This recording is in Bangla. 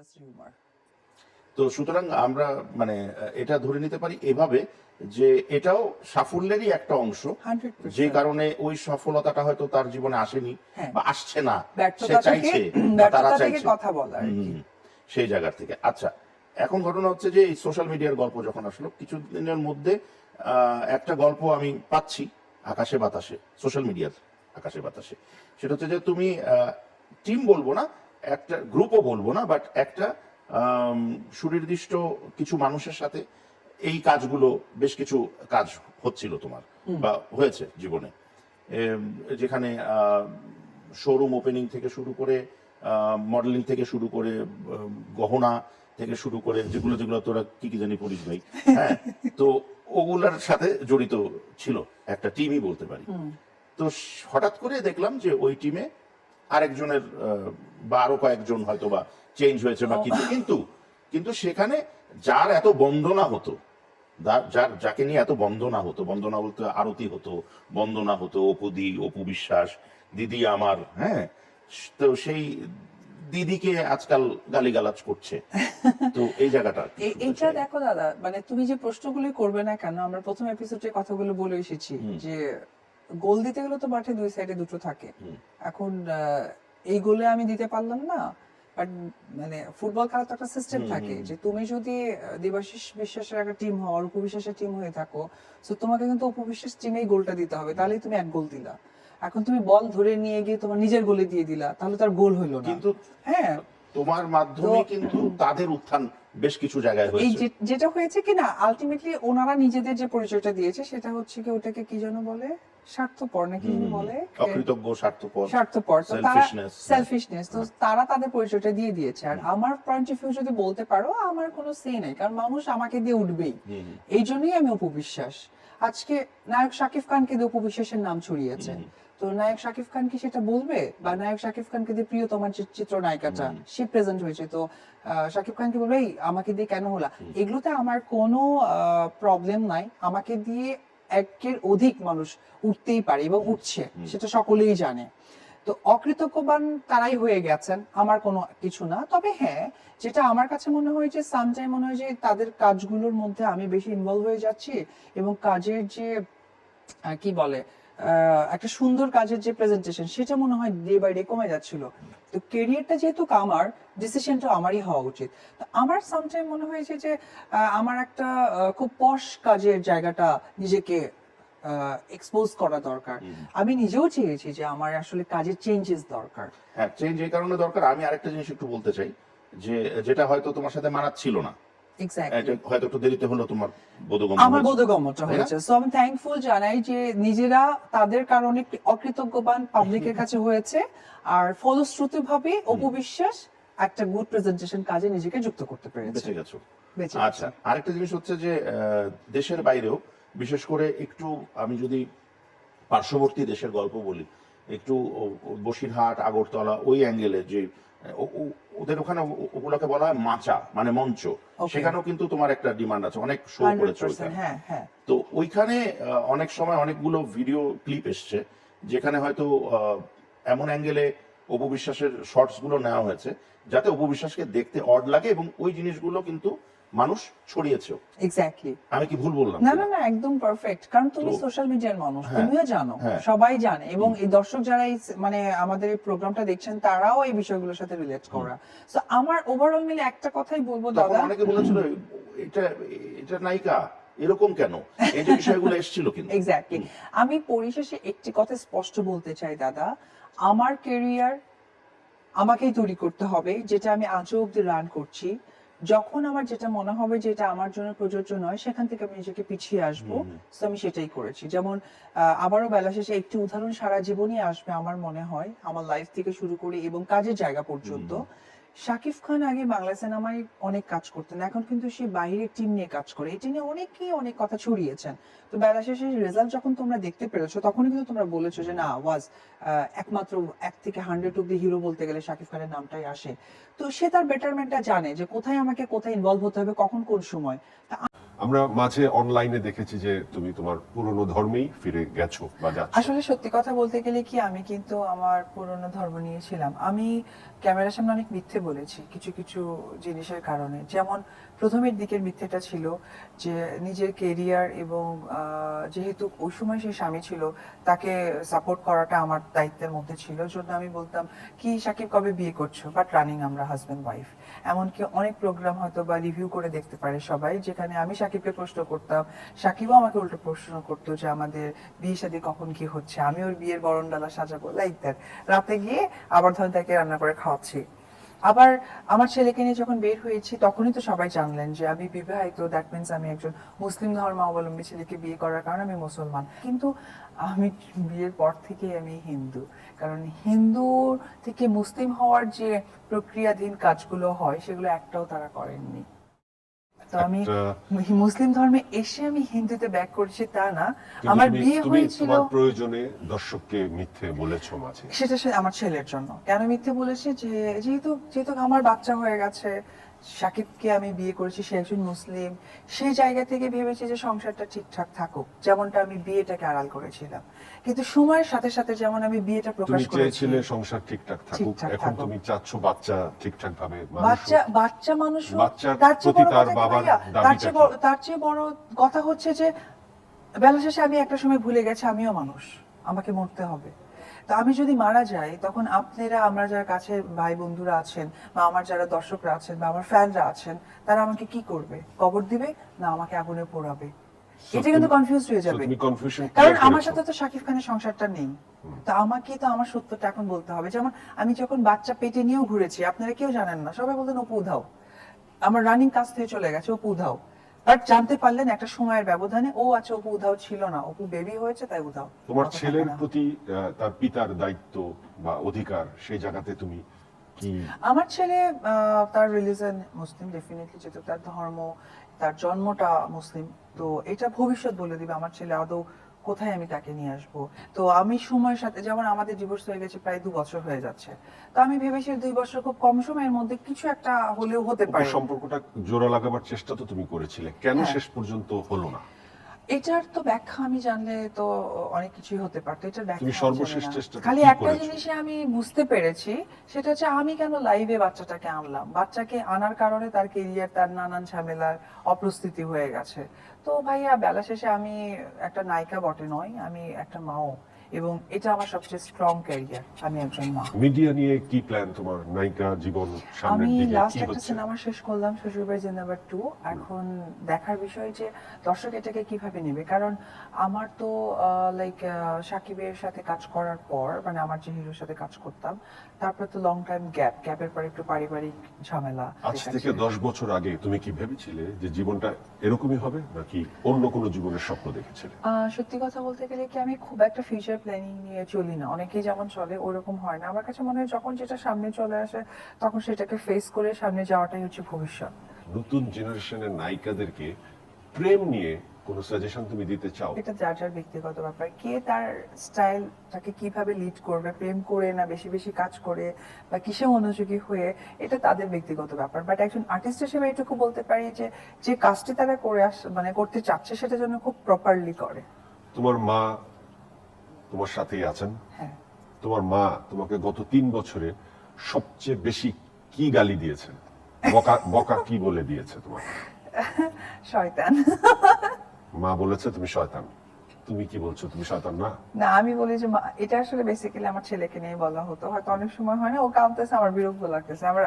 জাস্ট হিউমার তো সুতরাং আমরা মানে এটা ধরে নিতে পারি এভাবে যে এটাও সাফল্যেরই একটা অংশ। যে কারণে ওই সফলতাটা হয়তো তার জীবনে আসেনি হ্যাঁ। বা আসছে না সে চাইছে তারা চাইছে। কথা বলা সেই জায়গার থেকে। আচ্ছা এখন ঘটনা হচ্ছে যে এই সোশ্যাল মিডিয়ার গল্প যখন আসলো কিছুদিনের মধ্যে আহ, একটা গল্প আমি পাচ্ছি আকাশে বাতাসে সোশ্যাল মিডিয়ার আকাশে বাতাসে। সেটা হচ্ছে যে তুমি টিম বলব না একটা গ্রুপও বলব না বাট একটা সুনির্দিষ্ট কিছু মানুষের সাথে এই কাজগুলো বেশ কিছু কাজ হচ্ছিল তোমার বা হয়েছে জীবনে। যেখানে শোরুম ওপেনিং থেকে শুরু করে মডেলিং থেকে শুরু করে গহনা থেকে শুরু করে যেগুলো যেগুলো তোরা কি কি জানি পড়িস ভাই হ্যাঁ তো ওগুলার সাথে জড়িত ছিল একটা টিমই বলতে পারি। তো হঠাৎ করে দেখলাম যে ওই টিমে আরেকজনের বা আরও কয়েকজন হয়তো বা চেঞ্জ হয়েছে বা কিছু। কিন্তু কিন্তু সেখানে যার এত বন্দনা হতো যার যাকে নিয়ে এত বন্দনা হতো বন্দনা বলতে আরতি হতো বন্দনা হতো অপুদি অপু বিশ্বাস দিদি আমার হ্যাঁ? তো সেই দিদিকে আজকাল গালিগালাজ করছে। তো এই জায়গাটা এইটা দেখো দাদা মানে তুমি যে প্রশ্নগুলি করবে না কেন আমরা প্রথম এপিসোডে কথাগুলো বলে এসেছি যে গোল দিতে গেলে তো মাঠে দুই সাইডে দুটো থাকে। এখন এই গোলে আমি দিতে পারলাম না বাট মানে ফুটবল খেলা তো একটা সিস্টেম থাকে যে তুমি যদি দেবাশিস বিশ্বাসের একটা টিম হও আর উপবিশ্বাসের টিম হয়ে থাকো তো তোমাকে কিন্তু উপবিশ্বাস টিমেই গোলটা দিতে হবে তাহলেই তুমি এক গোল দিলা। এখন তুমি বল ধরে নিয়ে গিয়ে তোমার নিজের গোলে দিয়ে দিলা তাহলে তার গোল হইল না। কিন্তু হ্যাঁ। তোমার মাধ্যমে কিন্তু তাদের উত্থান বেশ কিছু জায়গায় হয়েছে। যেটা হয়েছে কি না আলটিমেটলি ওনারা নিজেদের যে পরিচয়টা দিয়েছে সেটা হচ্ছে কি ওটাকে কি যেন বলে? স্বার্থপর নাকি বলে? অকৃতজ্ঞ স্বার্থপর স্বার্থপর। তো তারা সেলফিশনেস তো তারা তাদের পরিচয়টা দিয়ে দিয়েছে। আর আমার পয়েন্ট অফ ভিউ যদি বলতে পারো আমার কোনো সে নেই কারণ মানুষ আমাকে দিয়ে উঠবেই। এই জন্যই আমি উপবিশ্বাস আজকে নায়ক শাকিব খানকে দিয়ে উপবিশ্বাসের নাম ছড়িয়েছে। তো নায়ক শাকিব খান কি সেটা বলবে? বা নায়ক শাকিব খানকে দিয়ে প্রিয় তোমার চিত্রনায়িকাটা। সে প্রেজেন্ট হয়েছে। তো শাকিব খানকে বলবে "এই, আমাকে দিয়ে কেন হলা? এগুলোতে আমার কোনো প্রবলেম নাই। আমাকে দিয়ে একের অধিক মানুষ উঠতেই পারে এবং উঠছে সেটা সকলেই জানে। তো অকৃতজ্ঞবান তারাই হয়ে গেছেন আমার কোনো কিছু না। তবে হ্যাঁ যেটা আমার কাছে মনে হয় যে সামটাইম মনে হয় যে তাদের কাজগুলোর মধ্যে আমি বেশি ইনভলভ হয়ে যাচ্ছি এবং কাজের যে কি বলে একটা সুন্দর কাজের যে প্রেজেন্টেশন সেটা মনে হয় ডে বাই ডে কমে যাচ্ছিল। তো কেরিয়ারটা যেহেতু আমার ডিসিশনটা আমারই হওয়া উচিত। তো আমার সামটাইম মনে হয়েছে যে আমার একটা খুব পশ কাজের জায়গাটা নিজেকে এক্সপোজ করা দরকার। আমি নিজেও চেয়েছি যে আমার আসলে কাজের চেঞ্জেস দরকার। হ্যাঁ চেঞ্জ এই কারণে দরকার। আমি আরেকটা জিনিস একটু বলতে চাই যে যেটা হয়তো তোমার সাথে মানাচ্ছিল না। হয়তো একটু দেরিতে হলো তোমার বোধগম্য আমার বোধগম্যটা হয়েছে। সো আমি থ্যাঙ্কফুল জানাই যে নিজেরা তাদের কারণে অকৃতজ্ঞবান পাবলিকের কাছে হয়েছে। আর ফলশ্রুতি ভাবে অপবিশ্বাস একটা গুড প্রেজেন্টেশন কাজে নিজেকে যুক্ত করতে পেরেছে। বেঁচে গেছো। আচ্ছা আরেকটা জিনিস হচ্ছে যে দেশের বাইরেও বিশেষ করে একটু আমি যদি পার্শ্ববর্তী দেশের গল্প বলি একটু বসিরহাট আগরতলা ওই অ্যাঙ্গেলে যে ওদের ওখানে ওগুলোকে বলা হয় মাচা মানে মঞ্চ। সেখানেও কিন্তু তোমার একটা ডিমান্ড আছে অনেক শো করেছে। হ্যাঁ হ্যাঁ। তো ওইখানে অনেক সময় অনেকগুলো ভিডিও ক্লিপ এসছে যেখানে হয়তো আহ, এমন অ্যাঙ্গেলে অপবিশ্বাসের শর্টসগুলো নেওয়া হয়েছে যাতে অপবিশ্বাসকে দেখতে অড লাগে এবং ওই জিনিসগুলো কিন্তু মানুষ ছড়িয়েছেও। এক্স্যাক্টলি আমি কি ভুল বললাম? না না না একদম পারফেক্ট কারণ তুমি সোশ্যাল মিডিয়ার মানুষ হ্যাঁ, তুমিও জানো হ্যাঁ। সবাই জানে এবং এই দর্শক যারা মানে আমাদের এই প্রোগ্রামটা দেখছেন তারাও এই বিষয়গুলোর সাথে রিলেট করা। তো আমার ওভারঅল মিলে একটা কথাই বলব দাদা। অনেকে বলেছিল এটা এটা নায়িকা এরকম কেন? এই যে বিষয়গুলো এসেছিল কিন্তু। এক্স্যাক্টলি আমি পরিশেষে একটি কথা স্পষ্ট বলতে চাই দাদা। আমার কেরিয়ার আমাকেই তৈরি করতে হবে যেটা আমি আজও অব্দি রান করছি। যখন আমার যেটা মনে হবে যে এটা আমার জন্য প্রযোজ্য নয় সেখান থেকে আমি নিজেকে পিছিয়ে আসব। তো আমি সেটাই করেছি। যেমন আহ, আবারও বেলা শেষে একটি উদাহরণ সারা জীবনই আসবে আমার মনে হয় আমার লাইফ থেকে শুরু করে এবং কাজের জায়গা পর্যন্ত। শাকিব খান আগে বাংলা সিনেমায় অনেক কাজ করতেন, এখন কিন্তু সে বাইরের টিম নিয়ে কাজ করে। এটা নিয়ে অনেকেই অনেক কথা ছড়িয়েছেন। তো বেলা শেষে রেজাল্ট যখন তোমরা দেখতে পেরেছ তখন কিন্তু তোমরা বলেছ যে, না, ওয়াজ একমাত্র এক থেকে হান্ড্রেড অব্দি হিরো বলতে গেলে শাকিব খানের নামটাই আসে। তো সে তার বেটারমেন্টটা জানে যে, কোথায় আমাকে কোথায় ইনভলভ হতে হবে, কখন কোন সময়। তা আমরা মাঝে অনলাইনে দেখেছি যে তুমি তোমার পুরনো ধর্মেই ফিরে গেছো বা যাচ্ছ। আসলে সত্যি কথা বলতে গেলে কি, আমি কিন্তু আমার পুরনো ধর্ম নিয়েছিলাম। আমি ক্যামেরার সামনে অনেক মিথ্যে বলেছি কিছু কিছু জিনিসের কারণে। যেমন প্রথমের দিকের মিথ্যেটা ছিল যে নিজের কেরিয়ার এবং যেহেতু ওই সময় সেই স্বামী ছিল, তাকে সাপোর্ট করাটা আমার দায়িত্বের মধ্যে ছিল। জন্য আমি বলতাম, কি সাকিব, কবে বিয়ে করছ? বাট রানিং আমরা হাজব্যান্ড ওয়াইফ এমনকি অনেক প্রোগ্রাম হয়তো বা রিভিউ করে দেখতে পারে সবাই, যেখানে আমি সাকিবকে প্রশ্ন করতাম, সাকিবও আমাকে উল্টো প্রশ্ন করতো যে আমাদের বিয়ে শাদী কখন কি হচ্ছে? আমি ওর বিয়ের বরণ ডালা সাজাবো? লাইক দ্যাট রাতে গিয়ে আবার ধরেন তাকে রান্না করে খাওয়াচ্ছি। আবার আমার ছেলেকে নিয়ে যখন বের হয়েছি, তখনই তো সবাই জানলেন যে আমি বিবাহিত দ্যাট মিনস আমি একজন মুসলিম ধর্ম অবলম্বী ছেলেকে বিয়ে করার কারণে আমি মুসলমান। কিন্তু আমি বিয়ের পর থেকে আমি হিন্দু, কারণ হিন্দু থেকে মুসলিম হওয়ার যে প্রক্রিয়াধীন কাজগুলো হয়, সেগুলো একটাও তারা করেননি। তো আমি মুসলিম ধর্মে এসে আমি হিন্দুতে ব্যাক করছি তা না। আমার বিয়ে হয়েছিল প্রয়োজনে দর্শককে মিথ্যে বলেছ মাঝে। সেটা আমার ছেলের জন্য। কেন মিথ্যে বলেছে? যে যেহেতু যেহেতু আমার বাচ্চা হয়ে গেছে সাকিবকে আমি বিয়ে করেছি সে একজন মুসলিম। সেই জায়গা থেকে ভেবেছি যে সংসারটা ঠিকঠাক থাকুক যেমনটা আমি বিয়েটাকে আড়াল করেছিলাম। কিন্তু সময়ের সাথে সাথে যেমন আমি বিয়েটা প্রকাশ করেছি সংসার ঠিকঠাক থাকুক এখন তুমি চাচ্ছ বাচ্চা ঠিকঠাক ভাবে বাচ্চা বাচ্চা মানুষ তার চেয়ে প্রতি তার বাবার তার চেয়ে বড়- তার চেয়ে বড় কথা হচ্ছে যে বেলা শেষে আমি একটা সময় ভুলে গেছি আমিও মানুষ। আমাকে মরতে হবে। তো আমি যদি মারা যাই তখন আপনারা আমরা যারা কাছে ভাই বন্ধুরা আছেন বা আমার যারা দর্শকরা আছেন বা আমার ফ্যানরা আছেন তারা আমাকে কি করবে? কবর দিবে? না আমাকে আগুনে পোড়াবে। এটা কিন্তু কনফিউজ হয়ে যাবে। কারণ আমার সাথে তো শাকিব খানের সংসারটা নেই। তো আমাকে তো আমার সত্যটা এখন বলতে হবে। যেমন আমি যখন বাচ্চা পেটে নিয়েও ঘুরেছি আপনারা কেউ জানেন না সবাই বলতেন অপু উধাও। আমার রানিং কাজ থেকে চলে গেছে অপু উধাও। বাট জানতে পারলেন একটা সময়ের ব্যবধানে ও আছে অপু উধাও ছিল না অপু বেবি হয়েছে তাই উধাও তোমার ছেলের প্রতি তার পিতার দায়িত্ব বা অধিকার সেই জায়গাতে তুমি আমার ছেলে তার রিলিজন মুসলিম ডেফিনেটলি যেহেতু তার ধর্ম তার জন্মটা মুসলিম তো এটা ভবিষ্যৎ বলে দিবে। আমার ছেলে আদৌ কোথায় আমি তাকে নিয়ে আসব? তো আমি সময়ের সাথে যেমন আমাদের ডিভোর্স হয়ে গেছে প্রায় দু বছর হয়ে যাচ্ছে। তো আমি ভেবেছি দুই বছর খুব কম সময়ের মধ্যে কিছু একটা হলেও হতে পারে। সম্পর্কটা জোড়া লাগাবার চেষ্টা তো তুমি করেছিলে। কেন হ্যাঁ। শেষ পর্যন্ত হলো না? এটার তো ব্যাখ্যা আমি জানলে তো অনেক কিছুই হতে পারতো। এটার ব্যাখ্যা সর্বশেষ খালি একটা? জিনিসে আমি বুঝতে পেরেছি সেটা হচ্ছে আমি কেন লাইভে বাচ্চাটাকে আনলাম? বাচ্চাকে আনার কারণে তার কেরিয়ার তার নানান ঝামেলার অপ্রস্তুতি হয়ে গেছে। তো ভাইয়া বেলা শেষে আমি একটা নায়িকা বটে নয় আমি একটা মাও। এবং এটা আমার সবচেয়ে স্ট্রং ক্যারিয়ার আমি একজন মা। মিডিয়া নিয়ে কি প্ল্যান তোমার? নায়িকা জীবন সামনের আমি লাস্ট একটা সিনেমা শেষ করলাম শ্বশুরবাড়ি নাম্বার টু এখন দেখার বিষয় যে দর্শক এটাকে কীভাবে নেবে? কারণ আমার তো লাইক সাকিবের সাথে কাজ করার পর মানে আমার যে হিরোর সাথে কাজ করতাম তারপরে তো লং টাইম গ্যাপ গ্যাপের পর একটু পারিবারিক ঝামেলা আজ থেকে দশ বছর আগে তুমি কি ভেবেছিলে যে জীবনটা এরকমই হবে নাকি অন্য কোনো জীবনের স্বপ্ন দেখেছিলে? সত্যি কথা বলতে গেলে কি আমি খুব একটা ফিউচার প্ল্যানিং নিয়ে চলি না। অনেকেই যেমন চলে ওরকম হয় না। আমার কাছে মনে হয় যখন যেটা সামনে চলে আসে তখন সেটাকে ফেস করে সামনে যাওয়াটাই হচ্ছে ভবিষ্যৎ। নতুন জেনারেশনের নায়িকাদেরকে প্রেম নিয়ে কোনো সাজেশন তুমি দিতে চাও? এটা যার যার ব্যক্তিগত ব্যাপার। কে তার স্টাইলটাকে কীভাবে লিড করবে প্রেম করে না বেশি বেশি কাজ করে বা কিসে মনোযোগী হয়ে এটা তাদের ব্যক্তিগত ব্যাপার। বাট একজন আর্টিস্ট হিসেবে এটুকু বলতে পারি যে যে কাজটি তারা করে আস মানে করতে চাচ্ছে সেটা যেন খুব প্রপারলি করে। তোমার মা তোমার সাথেই আছেন। হ্যাঁ। তোমার মা তোমাকে গত তিন বছরে সবচেয়ে বেশি কি গালি দিয়েছেন? বকা বকা কি বলে দিয়েছে তোমার শয়তান। মা বলেছে তুমি শয়তান। তুমি কি বলছো? তুমি শয়তান না? না আমি বলি যে মা- এটা আসলে বেসিক্যালি আমার ছেলেকে নিয়ে বলা হতো। হয়তো অনেক সময় হয় না ও কাঁদতেছে আমার বিরক্ত লাগতেছে। আমার